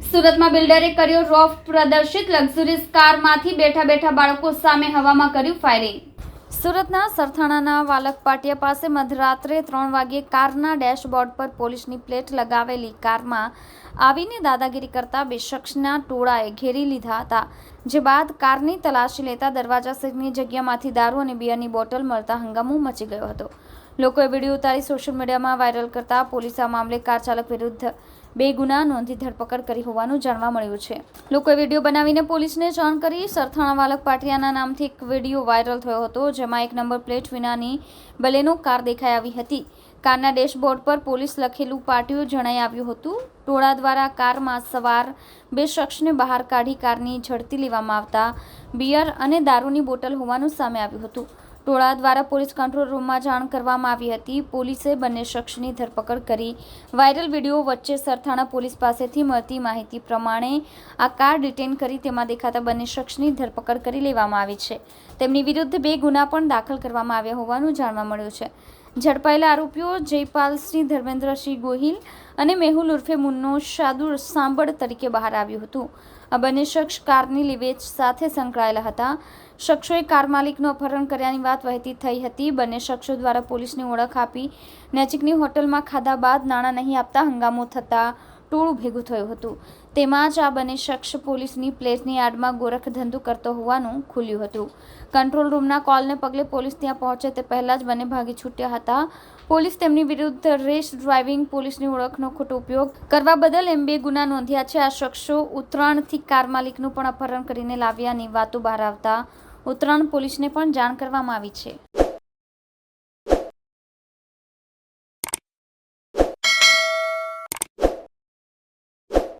સુરતમાં બિલ્ડરે કર્યો રોફ પ્રદર્શિત લક્ઝુરીસ કારમાંથી બેઠા બેઠા બાળકો સામે હવામાં કર્યું ફાયરિંગ સુરતના સરથાણાના વાલક પાટિયા પાસે મધરાત્રે ત્રણ વાગ્યે કારના ડેશબોર્ડ પર પોલીસની પ્લેટ લગાવેલી કારમાં આવીને દાદાગીરી કરતા બે શખ્સના ટોળાએ ઘેરી લીધા હતા, જે બાદ કારની તલાશી લેતા દરવાજા સહિતની જગ્યામાંથી દારૂ અને બિયરની બોટલ મળતા હંગામો મચી ગયો હતો. લોકોએ વીડિયો ઉતારી સોશિયલ મીડિયામાં વાયરલ કરતા પોલીસ આ મામલે કાર ચાલક વિરુદ્ધ બે ગુના નોંધી ધરપકડ કરી હોવાનું જાણવા મળ્યું છે. લોકોએ વીડિયો બનાવીને પોલીસને જાણ કરી સરથાણા વાલક પાટિયાના નામથી એક વીડિયો વાયરલ થયો હતો, જેમાં એક નંબર પ્લેટ વિનાની બલેનો કાર દેખાઈ આવી હતી. કારના ડેશબોર્ડ પર પોલીસ લખેલું પાટિયું જણાઈ આવ્યું હતું, ટોળા દ્વારા કારમાં સવાર બે શખ્સને બહાર કાઢી કારની ઝડપી લેવામાં આવતા બિયર અને દારૂની બોટલ હોવાનું સામે આવ્યું હતું. ટોળા દ્વારા પોલીસ કંટ્રોલ રૂમમાં જાણ કરવામાં આવી હતી. પોલીસે બંને શખ્સની ધરપકડ કરી. વાયરલ વીડિયો વચ્ચે સરથાણા પોલીસ પાસેથી મળતી માહિતી પ્રમાણે આ કાર ડિટેન કરી તેમાં દેખાતા બંને શખ્સની ધરપકડ કરી લેવામાં આવી છે. તેમની વિરુદ્ધ બે ગુના પણ દાખલ કરવામાં આવ્યા હોવાનું જાણવા મળ્યું છે. ઝડપાયેલા આરોપીઓ જયપાલસિંહ ધર્મેન્દ્રસિંહ ગોહિલ અને મેહુલ ઉર્ફે મુન્નો શાદુર સાંબળ તરીકે બહાર આવ્યું હતું. આ બંને શખ્સ કારની લીવેચ સાથે સંકળાયેલા હતા. શખ્સોએ કાર માલિકનું અપહરણ કર્યાની વાત વહેતી થઈ હતી. બંને શખ્સો દ્વારા પોલીસની ઓળખ આપી નજીકની હોટલમાં ખાધા બાદ નાણાં નહીં આપતા હંગામો થતાં ટોળું ભેગું થયું હતું. તેમાં જ આ બંને શખ્સ પોલીસની પ્લેટની આડમાં ગોરખ ધંધો કરતો હોવાનું ખુલ્યું હતું. કંટ્રોલ રૂમના કોલને પગલે પોલીસ ત્યાં પહોંચે તે પહેલાં જ બંને ભાગી છૂટ્યા હતા. પોલીસ તેમની વિરુદ્ધ રેસ ડ્રાઇવિંગ પોલીસની ઓળખનો ખોટો ઉપયોગ કરવા બદલ એમ બે ગુના નોંધ્યા છે. આ શખ્સો ઉત્તરાયણથી કાર માલિકનું પણ અપહરણ કરીને લાવ્યાની વાતો બહાર આવતા ઉત્તરાયણ પોલીસને પણ જાણ કરવામાં આવી છે.